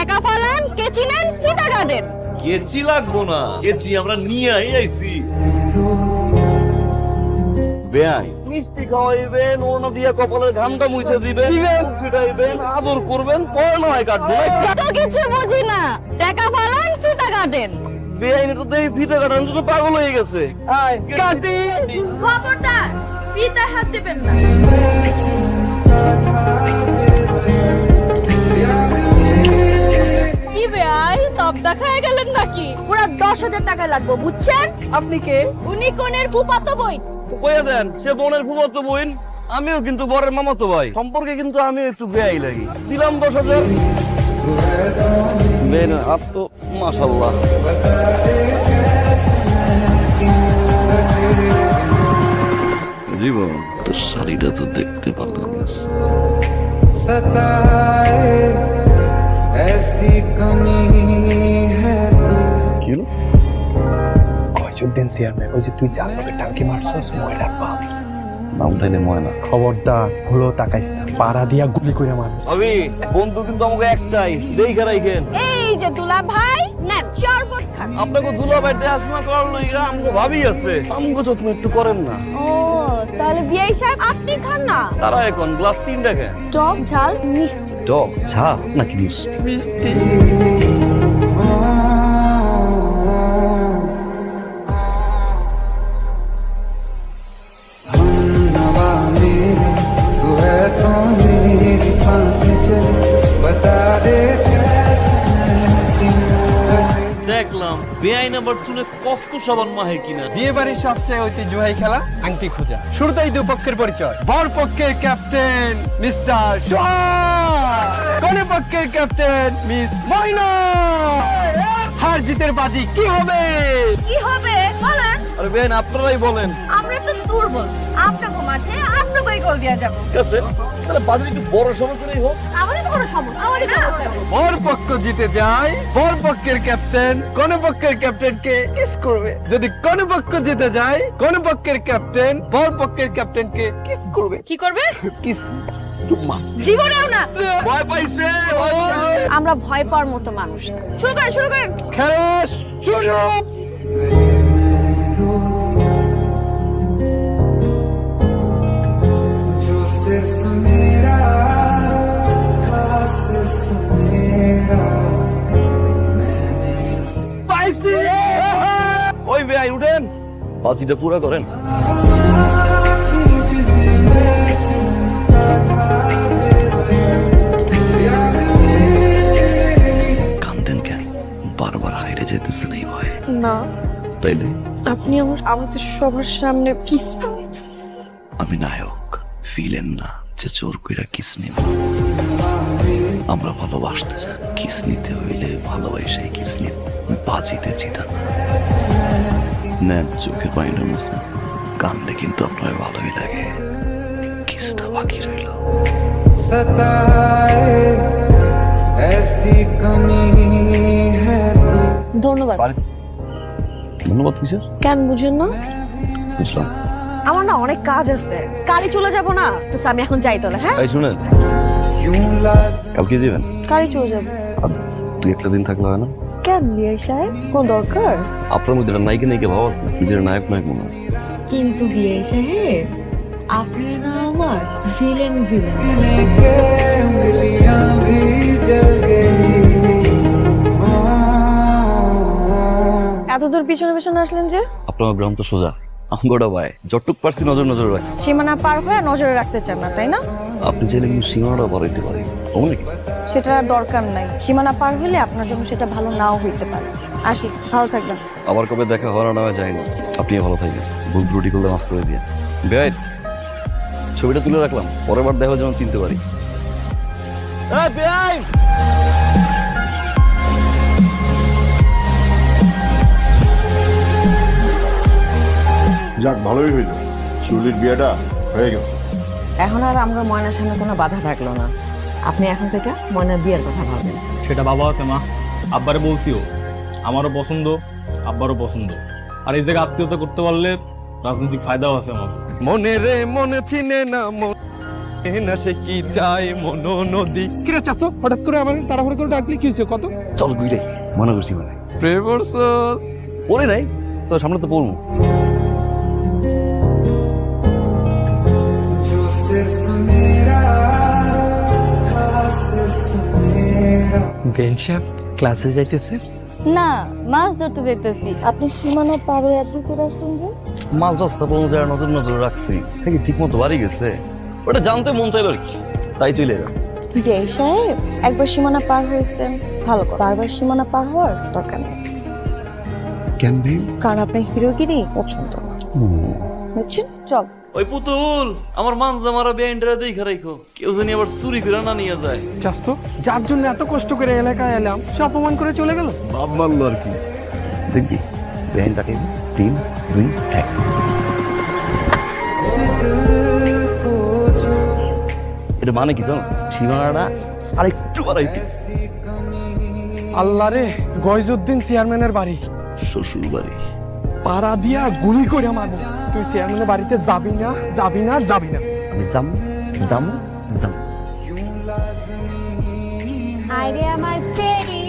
টাকা ফালান নেন ফিতা কাটেন কেচি লাগবো না কেচি আমরা নিয়ে আই আইছি। বেআই মিষ্টি খাওয়াইবেন ওনা দিয়ে কপালের ঘামটা মুছে দিবেন ছিটাইবেন আদর করবেন পরে নয় কাটবো। তো কিছু বুঝি না টাকা ফালান ফিতা কাটেন বেআইনে তো দেখি ফিতে কাটার জন্য পাগল হয়ে গেছে। আয় কাটি। খবরদার ফিতা হাত দিবেন না। সব দেখায় গেলেন নাকি? পুরো দশ হাজার টাকা লাগবে বুঝছেন? আপনি কে? উনি কোনের ফুপাতো বই কইয়া দেন সে বোনের ফুফাতো বোন আমিও কিন্তু বরের মামাতো ভাই। সম্পর্কে কিন্তু আমিও একটু বেআই লাগি। দিলাম দশ হাজার। মেন আপ তো মাশাল্লাহ জীবন তোর শাড়িটা তো দেখতে ভালো কি হলো? কয়জন চেয়ারম্যান ওই যে তুই যার লগে টাঙ্কি মারছস ময়লার বাপ। নাম তাইলে ময়না। খবরদার হলো তাকাইস না। পাড়া দিয়া গুলি করে মার। ভাবি বন্ধু কিন্তু আমাকে একটাই দেখে রাখেন। এই যে দুলা ভাই নেন শরবত খান। আপনাকে দুলা ভাই দেখাশোনা করার লইগা আমাকে ভাবি আছে। আমাকে যত্ন একটু করেন না। ও তাহলে বিআই সাহেব আপনি খান না? তারা এখন গ্লাস তিনটা খেন টক ঝাল মিষ্টি। টক ঝাল নাকি মিষ্টি? नवा সাবান মাহে কিনা। বিয়ে বাড়ির সবচেয়ে ঐতিহ্যবাহী খেলা আংটি খোঁজা। শুরুতেই দুপক্ষের পরিচয়। বর পক্ষের ক্যাপ্টেন মিস্টার কনে পক্ষের ক্যাপ্টেন মিস ময়না। হার জিতের বাজি কি হবে? কি হবে? বলেন। আরে বেআইন আপনারাই বলেন। আমরা তো দুর্বল। আপনাকে মাঠে আপনাকেই গোল দেওয়া যাবে। ঠিক আছে। তাহলে বাজারে একটু বড় করেই হোক। তো কোনো সমস্যা বর পক্ষ জিতে যায় বর পক্ষের ক্যাপ্টেন কোন পক্ষের ক্যাপ্টেনকে কিস করবে। যদি কোন পক্ষ জিতে যায় কোন পক্ষের ক্যাপ্টেন বর পক্ষের ক্যাপ্টেনকে কিস করবে। কি করবে? কিস চুম্মা। জীবনেও না। ভয় পাইছে আমরা ভয় পাওয়ার মতো মানুষ শুরু করেন শুরু করেন। খেলা শুরু! বাজিটা পুরা করেন। কান্দেন কেন? বারবার হাইরে যেতেছেন এই ভয়ে। না। তাইলে? আপনি আমার আমাকে সবার সামনে কিস আমি নায়ক ফিলেন না যে জোর কইরা কিস নিব। আমরা ভালোবাসতে চাই। কিস নিতে হইলে কিস নিব। বাজিতে জিতা ন্যান চোখের পানিটা মুছে কানলে কিন্তু আপনার ভালোই লাগে। কিসটা বাকি রইল? ধন্যবাদ। ধন্যবাদ কিসের? কেন বুঝেন না? বুঝলাম। আমার না অনেক কাজ আছে। কালই চলে যাব না? তো আমি এখন যাই তাহলে হ্যাঁ? এই শুনেন কালকে যাবেন? কালই চলে যাব। তুই একটা দিন থাকলে হয় না? সাহেব? কোন দরকার? আপনার মধ্যে নায়িকা নায়িকা ভাব আছে নিজের নায়ক নায়ক মনে হয়। কিন্তু সাহেব আপনি না আমার ভিলেন ভিলেন এতদূর পিছনে পিছনে আসলেন যে? আপনার গ্রাম তো সোজা আমগোড়া ভাই যতটুক পারছি নজর নজর রাখছি। সীমানা পার হয়ে নজরে রাখতে চান না তাই না? আপনি চাইলে কিন্তু সীমানাটা বাড়াইতে পারেন। ও নাকি? সেটা আর দরকার নাই। সীমানা পার হলে আপনার জন্য সেটা ভালো নাও হইতে পারে। আসি ভালো থাকবেন। আবার কবে দেখা হওয়ার না যায় না। আপনি ভালো থাকবেন। ভুল ত্রুটি করলে মাফ করে দিয়ে বেআই ছবিটা তুলে রাখলাম। পরের বার দেখা যেন চিনতে পারি। বেআই যাক ভালোই হইল। শিউলির বিয়েটা হয়ে গেছে। এখন আর আমরা ময়নার সামনে কোনো বাধা থাকল না। আপনি এখন থেকে ময়নার বিয়ের কথা ভাববেন। সেটা বাবা আছে মা। আব্বারে বলছিও আমারও পছন্দ আব্বারও পছন্দ। আর এই জায়গায় আত্মীয়তা করতে পারলে রাজনৈতিক ফায়দাও আছে আমার। মনে রে মনে চিনে না মন না সে কি চায় মনো নদী কিরে চাস তো হঠাৎ করে আমার তাড়াহুড়ো করে ডাকলি কি হয়েছে? কত? চল গুইরে মনে করছি মানে। প্রেম করছস পড়ে নাই তো সামনে তো পড়ব। বেঞ্চা ক্লাসে যাইতেছে? না মাছ ধরতে যেতেছি আপনি সীমানা পার হয়ে চলে আসুন যে মাছ রাস্তা পর্যন্ত আর নজর নজর রাখছি। ঠিক মতো বাড়ি গেছে? ওটা জানতে মন চাইলো আর কি। তাই চলে এলাম। দে সাহেব? একবার সীমানা পার হয়েছেন ভালো কথা। বারবার সীমানা পার হওয়ার দরকার নেই। কেন রে কারণ আপনার হিরোগিরি পছন্দ। বুঝছেন? চল। ওই পুতুল আমার মানজা মারা বেআইনটা দেখা রাখো কেউ জানি আবার চুরি করে না নিয়ে যায়। চাস তো যার জন্য এত কষ্ট করে এলাকায় এলাম সে অপমান করে চলে গেল? বাপ মারলো আর কি। দেখবি বেহেন তাকে তিন দুই এক। এটা মানে কি জানো? সীমানাটা আরেকটু বাড়াইতে। আল্লাহ রে গয়জুদ্দিন চেয়ারম্যানের বাড়ি। শ্বশুর বাড়ি পাড়া দিয়া গুলি করে মারবো। তুই চেয়ারম্যানের বাড়িতে যাবি না যাবি না যাবি না। আমি যাম যাম যাম। আরে আমার চেরি।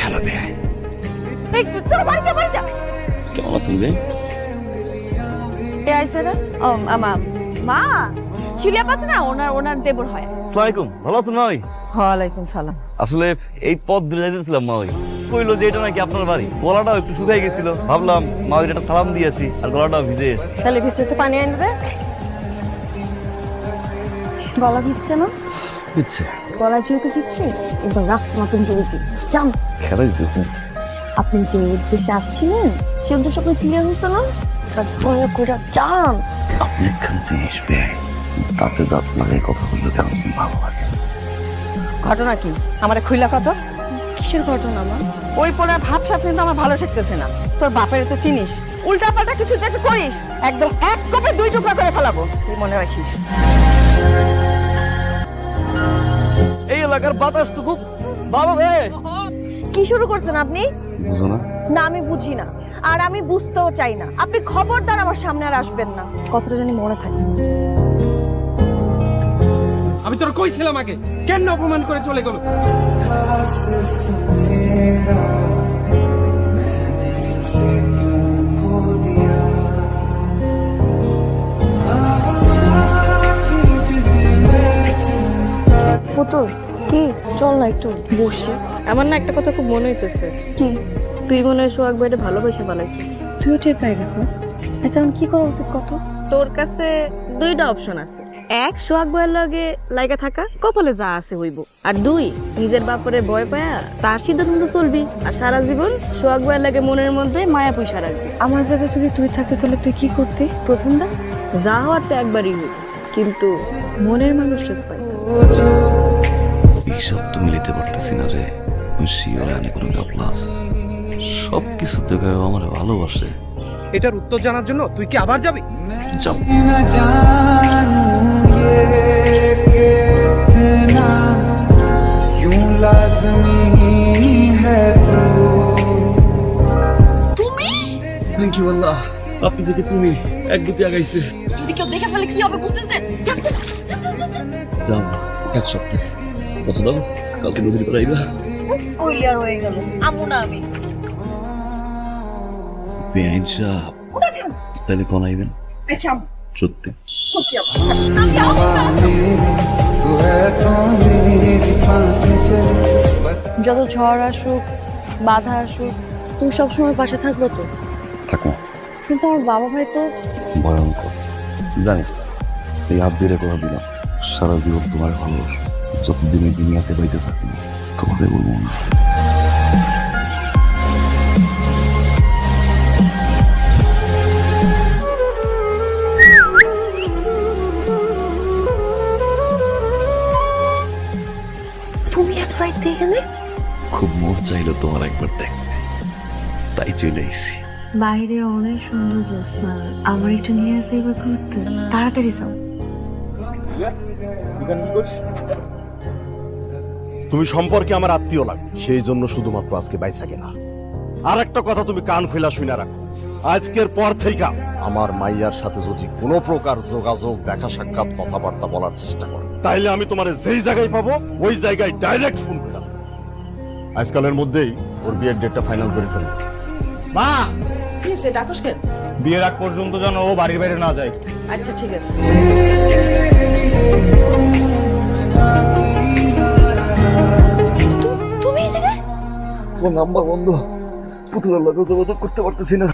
হ্যালো বেআই এই তোর বাড়ি বাড়ি যা কেমন আছেন বে? কে আইছে রে ও আমা মা। শিলিয়া পাচ্ছে না? ওনার ওনার দেবর হয়। আসসালামাইকুম ভালো আছেন ওই ওয়ালাইকুম সালাম। আসলে এই পথ ধরে যাইতেছিলাম মা ওই কইলো যে এটা নাকি আপনার বাড়ি। গলাটাও একটু শুকাই গেছিল। ভাবলাম মা ওই একটা সালাম দিয়েছি আর গলাটাও ভিজে এসে তাহলে পানি আনবে। গলা ভিজছে না? গলা যেহেতু ভিজছে এবার রাস্তা মতন চলছি যান খেলা দিতেছে। আপনি যে উদ্দেশ্যে আসছিলেন সে উদ্দেশ্য ক্লিয়ার না এবার দয়া করে যান। আপনি একখান জিনিস বেআই দাঁতে দাঁত লাগাই কথা কেন ভালো লাগে ঘটনা কি? আমার খুইলা কত? কিসের ঘটনা মা? ওই পড়ার ভাব সাপ কিন্তু আমার ভালো ঠেকতেছে না। তোর বাপের তো চিনিস। উল্টা পাল্টা কিছু যেটা করিস একদম এক কপে দুই টুকরা করে ফেলাবো। তুই মনে রাখিস। এই এলাকার বাতাস তো খুব ভালো রে। কি শুরু করছেন আপনি? বুঝো না। না আমি বুঝি না। আর আমি বুঝতেও চাই না। আপনি খবরদার আমার সামনে আর আসবেন না। কথাটা জানি মনে থাকে। আমি তোর কইছিলাম আগে। কেন অপমান করে চলে গেল? পুতুল কি? চল না একটু বসে। আমার না একটা কথা খুব মনে হইতেছে। কি? তুই মনে হয় সোহাগ ভাইটা ভালোবাসা বানাইছিস। তুইও টের পেয়ে গেছিস। আচ্ছা এখন কি করা উচিত কত? তোর কাছে দুইটা অপশন আছে। এক সোহাগ ভাইয়ের লগে লাইগা থাকা কপালে যা আছে হইব। আর দুই নিজের বাপরে ভয় পায়া তার সিদ্ধান্ত চলবি। আর সারা জীবন সোহাগ ভাইয়ের লাগে মনের মধ্যে মায়া পয়সা রাখবি। আমার জায়গায় যদি তুই থাকতে তাহলে তুই কি করতি? প্রথমটা? যা হওয়ার তো একবারই হইব। কিন্তু মনের মানুষের পাই এইসব তো মিলিতে পারতেছি না রে। শিওরে আনে কোনো আছে। সব কিছু থেকে আমার ভালোবাসে। এটার উত্তর জানার জন্য তুই কি আবার যাবি? যাও। न जानू ये कितना क्यों लाजमी है तू থ্যাংক ইউ আল্লাহ আপনি থেকে তুমি এক গতি আগাইছে যদি কেউ দেখে ফেলে কি হবে বুঝতেছেন যান যান যান, যান, যান, যান। যাও এক সপ্তাহ কথা দাও কালকে নদীর পাড়ে আইবা কইলি আর হয়ে গেল আমু না আমি বেআইন সাহ উঠেছেন তাহলে কোন আইবেন আচ্ছা সত্যি যত ঝড় আসুক বাধা আসুক তুমি সবসময় পাশে থাকব তো? থাকব। কিন্তু আমার বাবা ভাই তো ভয়ঙ্কর। জানি এই আব্দিরে কথা দিলাম। সারা জীবন তোমার ভালোবাসা যতদিন এই দুনিয়াতে বেঁচে থাকবে তোমাদের বলব না। খুব মন চাইলো তোমার একবার দেখতে। তাই চলে আইছি বাইরে অনেক সুন্দর জ্যোৎস্না। আমার একটু নিয়ে আসে এবার ঘুরতে। তাড়াতাড়ি যাও। তুমি সম্পর্কে আমার আত্মীয় লাগে। সেই জন্য শুধুমাত্র আজকে বাইসা গেলা আর একটা কথা তুমি কান খোলা শুনে রাখো। আজকের পর থেকে আমার মাইয়ার সাথে যদি কোনো প্রকার যোগাযোগ দেখা সাক্ষাৎ কথাবার্তা বলার চেষ্টা করো তাইলে আমি তোমার যেই জায়গায় পাবো ওই জায়গায় ডাইরেক্ট ফোন করে। আজকালের মধ্যেই ওর বিয়ের ডেটটা ফাইনাল করে ফেলব মা! কি সে ডাকুস কেন? বিয়ের আগ পর্যন্ত যেন ও বাড়ির বাইরে না যায়। আচ্ছা ঠিক আছে। তুমি তোমার নাম্বার বন্ধ পুতুলের লোকেও যোগাযোগ করতে পারতেছি না।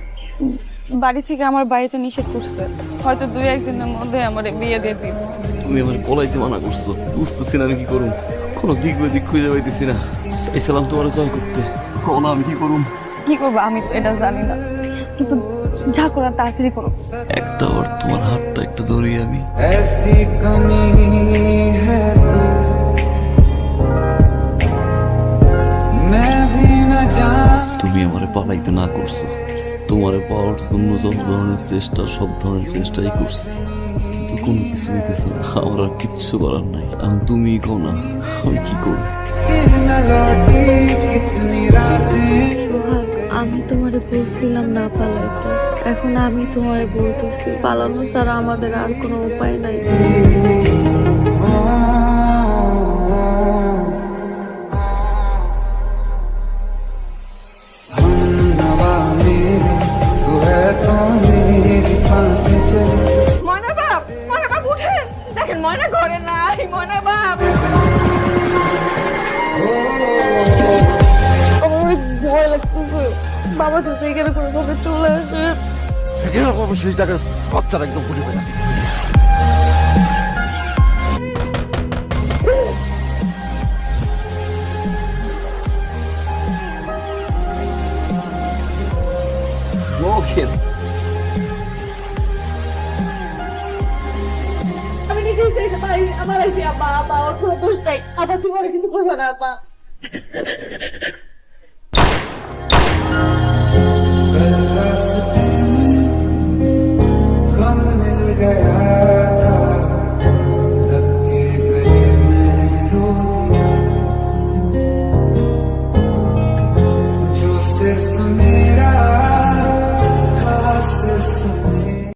বাড়ি থেকে আমার বাড়িতে নিষেধ করছে। হয়তো দুই একদিনের মধ্যে আমার বিয়ে দিয়ে দিন তুমি আমার পলাইতে মানা করছ বুঝতেছি না আমি কি করুম। কোনো দিক বা দিক খুঁজে পাইতেছি না চাইছিলাম তোমার জয় করতে না আমি কি করুম কি করবো আমি তো এটা জানি না কিন্তু যা করার তাড়াতাড়ি করো একটা বার তোমার হাতটা একটু ধরি আমি ऐसी कमी है तू मैं भी न जान তুমি আমারে পালাইতে না করছো তোমারে পাওয়ার জন্য যত ধরনের চেষ্টা সব ধরনের চেষ্টাই করছি কোন কিছু হইতেছে না আমার আর কিচ্ছু করার নাই। এখন তুমি কো না, আমি কি করব? আমি তোমারে বলছিলাম না পালাইতে। এখন আমি তোমারে বলতেছি, পালানো ছাড়া আমাদের আর কোনো উপায় নাই। এরকম সেই জায়গায় বাচ্চারা একদম ভুলে না আমি নিজেই দেখে ভাই আমার আইসি আপা আপা ওর কোনো দোষ নাই। আপা তুমি কিছু করবে না আপা